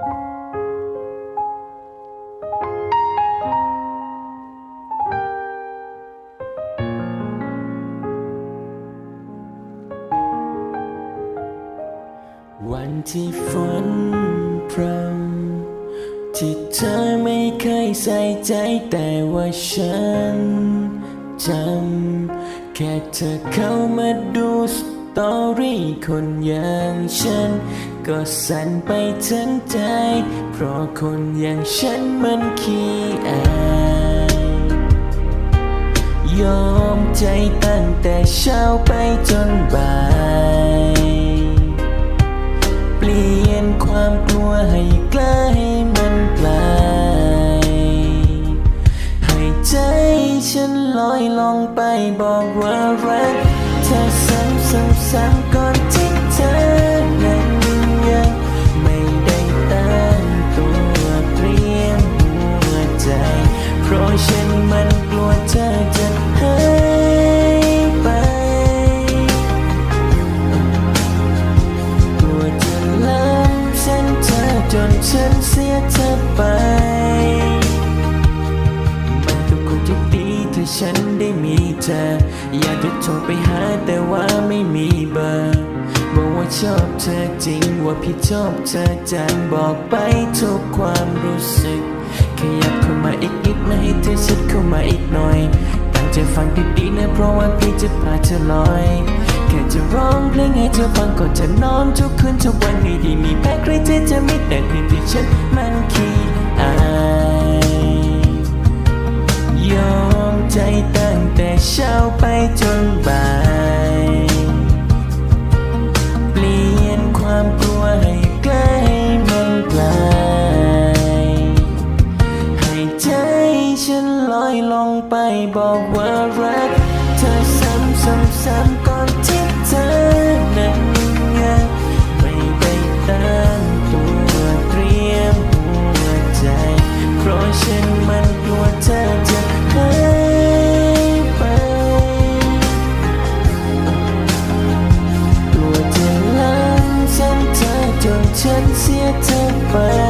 วันที่ฝนพรำที่เธอไม่เคยใส่ใจแต่ว่าฉันจำแค่เธอเข้ามาดู ตอรี่คนอย่างฉัน ก็สั่นไปทั้งใจ เพราะคนอย่างฉันมันขี้อายยอมใจตั้งแต่เช้าไปจนบ่าย เปลี่ยนความกลัวให้กล้าให้มันกลายให้ใจฉันลอยลงไปบอกว่ารักำซ้ำซ้ำก่อนที่เธอนั้นยังไม่ได้ตั้งตัวเตรียมหัวใจ เพราะฉันมันกลัวเธอจะหายไป กลัวจะล้ำเส้นเธอจนฉันเสียเธอไป มันก็คงจะดีถ้าฉันได้ีเธอ อยากจะโทรไปหาแต่ว่าไม่มีเบอร์ บอกว่าชอบเธอจริงว่าพี่ชอบเธอจังบอกไปทุกความรู้สึก ขยับเข้ามาอีกนิดม่ให้เธอชิดเข้ามาอีกหน่อย ตั้งใจฟังดีๆนะเพราะว่าพี่จะพาเธอลอยแค่จะร้องเพลงให้เธอฟังก่อนจะนอนทุกคืนทุกวันไม่ได้มีแพ้ใครที่จะม่แต่คืนที่ฉันมันขี้อาย ลองไปบอกว่ารัก เธอซ้ำซ้ำซ้ำก่อนที่เธอนั้นยังไม่ได้ตั้งตัวเตรียมหัวใจ เพราะฉันมันกลัวเธอจะหายไป กลัวจะล้ำเส้นเธอจนฉันเสียเธอ